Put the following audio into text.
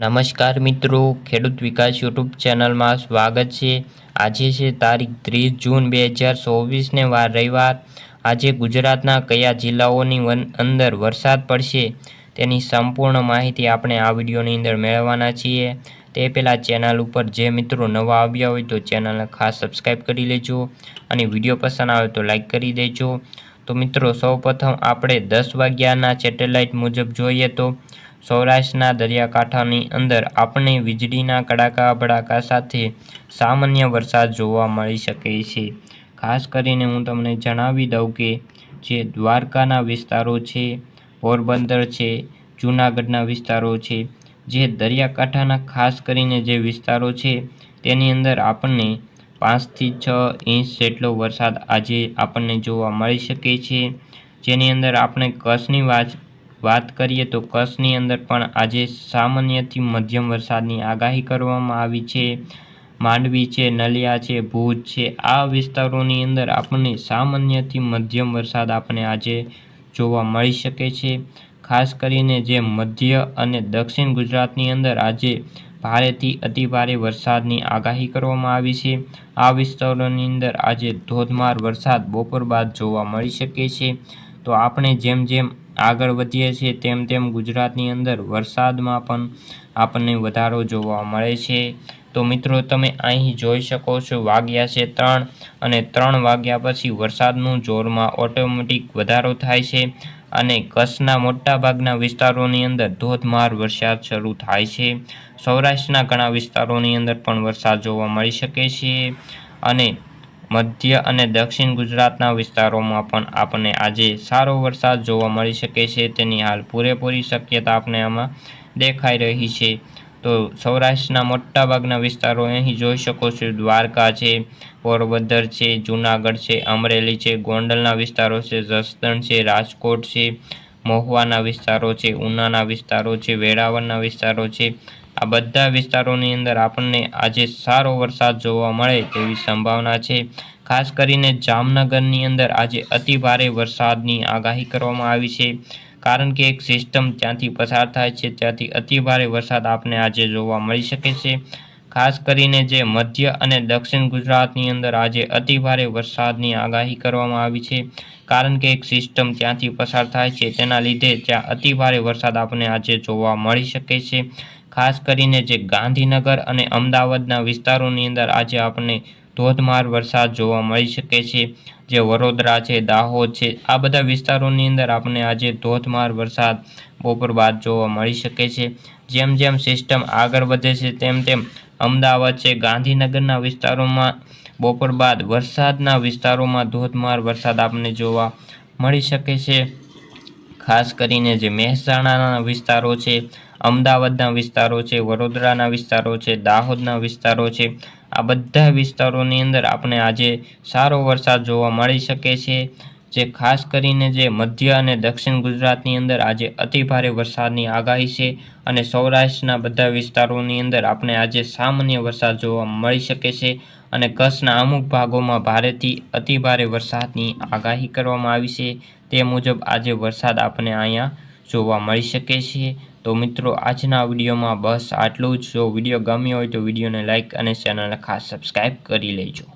નમસ્કાર મિત્રો, ખેડૂત વિકાસ યુટ્યુબ ચેનલમાં સ્વાગત છે. આજે છે તારીખ ત્રીસ જૂન બે હજાર ચોવીસને વાર રવિવાર. આજે ગુજરાતના કયા જિલ્લાઓની અંદર વરસાદ પડશે તેની સંપૂર્ણ માહિતી આપણે આ વિડીયોની અંદર મેળવવાના છીએ. તે પહેલાં ચેનલ ઉપર જે મિત્રો નવા આવ્યા હોય તો ચેનલને ખાસ સબસ્ક્રાઈબ કરી લેજો અને વીડિયો પસંદ આવે તો લાઈક કરી દેજો. તો મિત્રો, સૌપ્રથમ આપણે દસ વાગ્યાના સેટેલાઇટ મુજબ જોઈએ તો સૌરાષ્ટ્રના દરિયાકાંઠાની અંદર આપણને વીજળીના કડાકા, ભડાકા સાથે સામાન્ય વરસાદ જોવા મળી શકે છે. ખાસ કરીને હું તમને જણાવી દઉં કે જે દ્વારકાના વિસ્તારો છે, પોરબંદર છે, જૂનાગઢના વિસ્તારો છે, જે દરિયાકાંઠાના ખાસ કરીને જે વિસ્તારો છે, તેની અંદર આપણને પાંચથી છ ઇંચ જેટલો વરસાદ આજે આપણને જોવા મળી શકે છે. જેની અંદર આપણે કચ્છની વાત વાત કરીએ તો કચ્છની અંદર પણ આજે સામાન્યથી મધ્યમ વરસાદની આગાહી કરવામાં આવી છે. માંડવી છે, નલિયા છે, ભુજ છે, આ વિસ્તારોની અંદર આપણને સામાન્યથી મધ્યમ વરસાદ આપણે આજે જોવા મળી શકે છે. ખાસ કરીને જે મધ્ય અને દક્ષિણ ગુજરાતની અંદર આજે ભારેથી અતિભારે વરસાદની આગાહી કરવામાં આવી છે. આ વિસ્તારોની અંદર આજે ધોધમાર વરસાદ બપોર બાદ જોવા મળી શકે છે. તો આપણે જેમ જેમ આગળ વધીએ છીએ, તેમ તેમ ગુજરાતની અંદર વરસાદમાં પણ આપણને વધારો જોવા મળે છે. તો મિત્રો, તમે અહીં જોઈ શકો છો, વાગ્યા છે ત્રણ અને ત્રણ વાગ્યા પછી વરસાદનું જોરમાં ઓટોમેટિક વધારો થાય છે અને કચ્છના મોટાભાગના વિસ્તારોની અંદર ધોધમાર વરસાદ શરૂ થાય છે. સૌરાષ્ટ્રના ઘણા વિસ્તારોની અંદર પણ વરસાદ જોવા મળી શકે છે અને મધ્ય અને દક્ષિણ ગુજરાતના વિસ્તારોમાં પણ આપણને આજે સારો વરસાદ જોવા મળી શકે છે. તેની હાલ પૂરેપૂરી શક્યતા આપણે આમાં દેખાઈ રહી છે. તો સૌરાષ્ટ્રના મોટાભાગના વિસ્તારો અહીં જોઈ શકો છો. દ્વારકા છે, પોરબંદર છે, જૂનાગઢ છે, અમરેલી છે, ગોંડલના વિસ્તારો છે, જસદણ છે, રાજકોટ છે, મહુવાના વિસ્તારો છે, ઉનાના વિસ્તારો છે વેરાવળના વિસ્તારો છે આ બધા વિસ્તારોની અંદર આપણને આજે સારો વરસાદ જોવા મળે તેવી સંભાવના છે. ખાસ કરીને જામનગરની અંદર આજે અતિ ભારે વરસાદની આગાહી કરવામાં આવી છે. કારણ કે એક સિસ્ટમ ત્યાંથી પસાર થાય છે, ત્યાંથી અતિ ભારે વરસાદ આપને આજે જોવા મળી શકે છે. ખાસ કરીને જે મધ્ય અને દક્ષિણ ગુજરાતની અંદર આજે અતિ ભારે વરસાદની આગાહી કરવામાં આવી છે. કારણ કે એક સિસ્ટમ ત્યાંથી પસાર થાય છે, તેના લીધે ત્યાં અતિ ભારે વરસાદ આપણને આજે જોવા મળી શકે છે. ખાસ કરીને જે ગાંધીનગર અને અમદાવાદના વિસ્તારોની અંદર આજે આપણને ધોધમાર વરસાદ જોવા મળી શકે છે, જે વડોદરા છે, દાહોદ છે, આ બધા વિસ્તારોની અંદર આપણને આજે ધોધમાર વરસાદ બપોર બાદ જોવા મળી શકે છે. જેમ જેમ સિસ્ટમ આગળ વધે છે, તેમ તેમ અમદાવાદ છે, ગાંધીનગરના વિસ્તારોમાં બપોર બાદ વરસાદના વિસ્તારોમાં ધોધમાર વરસાદ આપણને જોવા મળી શકે છે. ખાસ કરીને જે મહેસાણાના વિસ્તારો છે અમદાવાદના વિસ્તારો છે, વડોદરાના વિસ્તારો છે, દાહોદના વિસ્તારો છે. આ બધા વિસ્તારોની અંદર આપણે આજે સારો વરસાદ જોવા મળી શકે છે, જે ખાસ કરીને જે મધ્ય અને દક્ષિણ ગુજરાતની અંદર આજે અતિ ભારે વરસાદની આગાહી છે અને સૌરાષ્ટ્રના બધા વિસ્તારોની અંદર આપણે આજે સામાન્ય વરસાદ જોવા મળી શકે છે અને કચ્છના અમુક ભાગોમાં ભારેથી અતિ ભારે વરસાદની આગાહી કરવામાં આવી છે. તે મુજબ આજે વરસાદ આપણે અહીંયા જોવા મળી શકે છે. તો મિત્રો, આજના વિડીયોમાં બસ આટલું જ. જો વીડિયો ગમ્યો હોય તો વિડીયોને લાઇક અને ચેનલને ખાસ સબસ્ક્રાઈબ કરી લેજો.